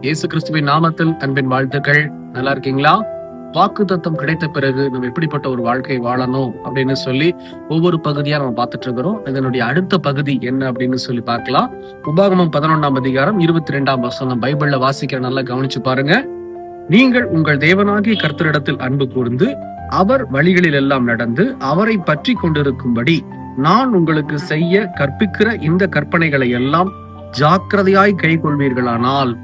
இயேசு கிறிஸ்துவின் நாமத்தில் அன்பின் வாழ்த்துக்கள். நல்லா இருக்கீங்களா? வாக்கு தத்தம் கிடைத்த பிறகு நம்ம எப்படிப்பட்ட ஒரு வாழ்க்கை வாழணும் அப்படின்னு சொல்லி ஒவ்வொரு பகுதியா நம்ம பார்த்துட்டு இருக்கிறோம். இதனுடைய அடுத்த பகுதி என்ன அப்படின்னு சொல்லி பார்க்கலாம். உபாகமம் பதினொன்றாம் அதிகாரம் இருபத்தி ரெண்டாம் வசனம். பைபிள்ல வாசிக்கிற நல்லா கவனிச்சு பாருங்க. நீங்கள் உங்கள் தேவனாகிய கர்த்தரிடத்தில் அன்பு கூர்ந்து அவர் வழிகளில் எல்லாம் நடந்து அவரை பற்றி கொண்டிருக்கும்படி நான் உங்களுக்கு செய்ய கற்பிக்கிற இந்த கற்பனைகளை எல்லாம் ஜாக்கிரதையாய் கை கொள்வீர்களானால்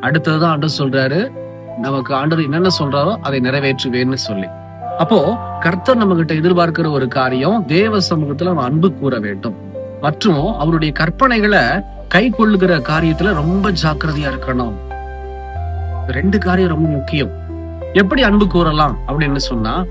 அடுத்ததுதான் ஆண்டு சொல்றாரு நமக்கு ஆண்டவர் என்னென்ன சொல்றாரோ அதை நிறைவேற்றுவேன்னு சொல்லி. அப்போ கர்த்தர் நம்ம கிட்ட எதிர்பார்க்கிற ஒரு காரியம் தேவ சமூகத்துல அவன் அன்பு கூற வேண்டும். மற்றும் அவருடைய கற்பனைகளை கை கொள்ளுகிற காரியத்துல ரொம்ப ஜாக்கிரதையா இருக்கணும். ரெண்டு காரியம் ரொம்ப முக்கியம். எப்படி அன்பு கூறலாம் அப்படின்னு சொன்னா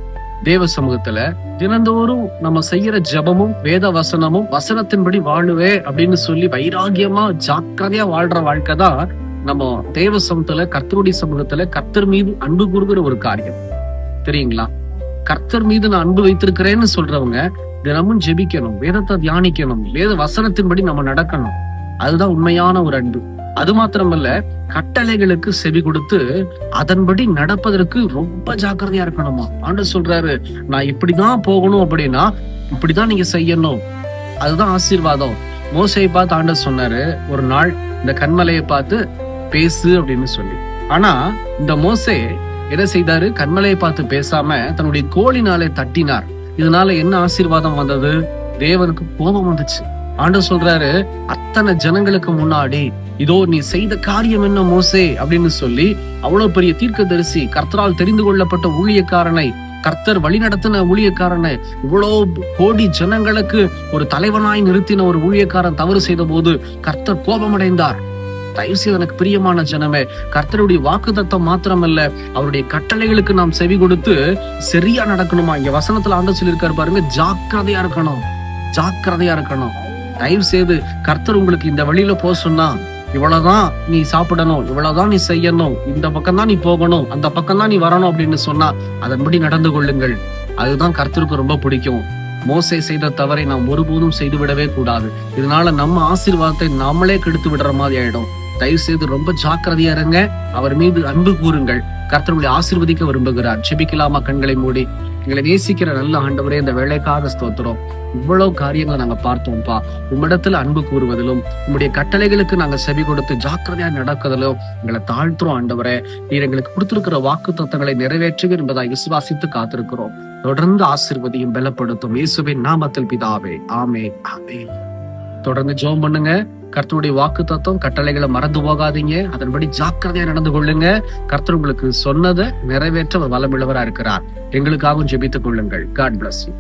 தேவ சமூகத்துல தினந்தோறும் நம்ம செய்யற ஜெபமும் வேத வசனமும் வசனத்தின்படி வாழுவே அப்படின்னு சொல்லி வைராகியமா ஜாக்கிரதையா வாழ்ற வாழ்க்கை தான் நம்ம தேவ சமூகத்துல கர்த்தருடைய சமூகத்துல கர்த்தர் மீது அன்பு கூறுகிற ஒரு காரியம். தெரியுங்களா? கர்த்தர் மீது நான் அன்பு வைத்திருக்கிறேன்னு சொல்றவங்க தினமும் ஜெபிக்கணும் வேதத்தை தியானிக்கணும் வேத வசனத்தின்படி நம்ம நடக்கணும். அதுதான் உண்மையான ஒரு அன்பு. அது மாத்திரமல்ல கட்டளைகளுக்கு செவி கொடுத்து அதன்படி நடப்பதற்கு ரொம்ப ஜாக்கிரதையா இருக்கணுமா? ஆண்டு சொல்றாரு நான் இப்படிதான் போகணும் அப்படின்னா இப்படிதான் நீங்க செய்யணும். அதுதான் ஆசீர்வாதம். மோசையை பார்த்து ஆண்டு சொன்னாரு ஒரு நாள் இந்த கண்மலையை பார்த்து பேசு அப்படின்னு சொல்லி. ஆனா இந்த மோசே என்ன செய்தாரு? கண்மலையை பார்த்து பேசாம தன்னுடைய கோழினாலே தட்டினார். இதனால என்ன ஆசீர்வாதம் வந்தது? தேவனுக்கு கோபம் வந்துச்சு. ஆண்டு சொல்றாரு அத்தனை ஜனங்களுக்கு முன்னாடி இதோ நீ செய்த காரியம் என்ன மோசே? அப்படின்னு சொல்லி அவ்வளவு பெரிய தீர்க்கதரிசி கர்த்தரால் தெரிந்து கொள்ளப்பட்ட ஊழியக்காரனை கர்த்தர் வழிநடத்தின ஊழியக்காரனை இவ்வளோ கோடி ஜனங்களுக்கு ஒரு தலைவனாய் நிறுத்தின ஒரு ஊழியக்காரன் தவறு செய்த போது கர்த்தர் கோபமடைந்தார். தயவு எனக்கு பிரியமான ஜனமே கர்த்தருடைய வாக்கு தத்தம் மாத்திரமல்ல அவருடைய கட்டளைகளுக்கு நாம் செவி கொடுத்து சரியா நடக்கணுமா? இங்க வசனத்துல ஆண்ட சொல்லியிருக்காரு பாருங்க ஜாக்கிரதையா இருக்கணும் ஜாக்கிரதையா இருக்கணும். தயவு செய்து கர்த்தர் உங்களுக்கு இந்த வழியில போக சொன்னா இவ்வளவுதான் நீ சாப்பிடணும் இவ்வளவுதான் நீ செய்யணும் இந்த பக்கம் தான் நீ போகணும் அந்த பக்கம் தான் நீ வரணும் அப்படின்னு சொன்னா அதன்படி நடந்து கொள்ளுங்கள். அதுதான் கர்த்தருக்கு ரொம்ப பிடிக்கும். மோசை செய்த தவறை நாம் ஒருபோதும் செய்து விடவே கூடாது. இதனால நம்ம ஆசீர்வாதத்தை நாமளே கெடுத்து விடுற மாதிரி ஆயிடும். தயவு செய்து ரொம்ப ஜாக்கிரதையா இருங்க. அவர் மீது அன்பு கூறுங்கள். கர்த்தருடைய ஆசிர்வதிக்க விரும்புகிறார். செபிக்கலாமா கண்களை மூடி. எங்களை நேசிக்கிற நல்ல ஆண்டவரே இந்த வேலைக்காக ஸ்தோத்திரம். இவ்வளவு காரியங்களை நாங்க பார்த்தோம்ப்பா. உம்மிடத்துல அன்பு கூறுவதிலும் உம்முடைய கட்டளைகளுக்கு நாங்க செவி கொடுத்து ஜாக்கிரதையா நடக்குதலும் எங்களை தாழ்த்துறோம் ஆண்டவரே. நீர் எங்களுக்கு கொடுத்திருக்கிற வாக்கு தத்துவங்களை நிறைவேற்றுவீர் என்பதாக விசுவாசித்து காத்திருக்கிறோம். தொடர்ந்து ஆசிர்வதியும் பலப்படுத்தும். இயேசுவின் நாமத்தில் பிதாவே. ஆமே ஆமே தொடர்ந்து ஜோம் பண்ணுங்க. கர்த்தருடைய வாக்கு தத்துவம் கட்டளைகளை மறந்து போகாதீங்க. அதன்படி ஜாக்கிரதையா நடந்து கொள்ளுங்க. கர்த்தர் உங்களுக்கு சொன்னதை நிறைவேற்ற வளமிழவரா இருக்கிறார் எங்களுக்காகவும் ஜெபித்துக் கொள்ளுங்கள். God bless you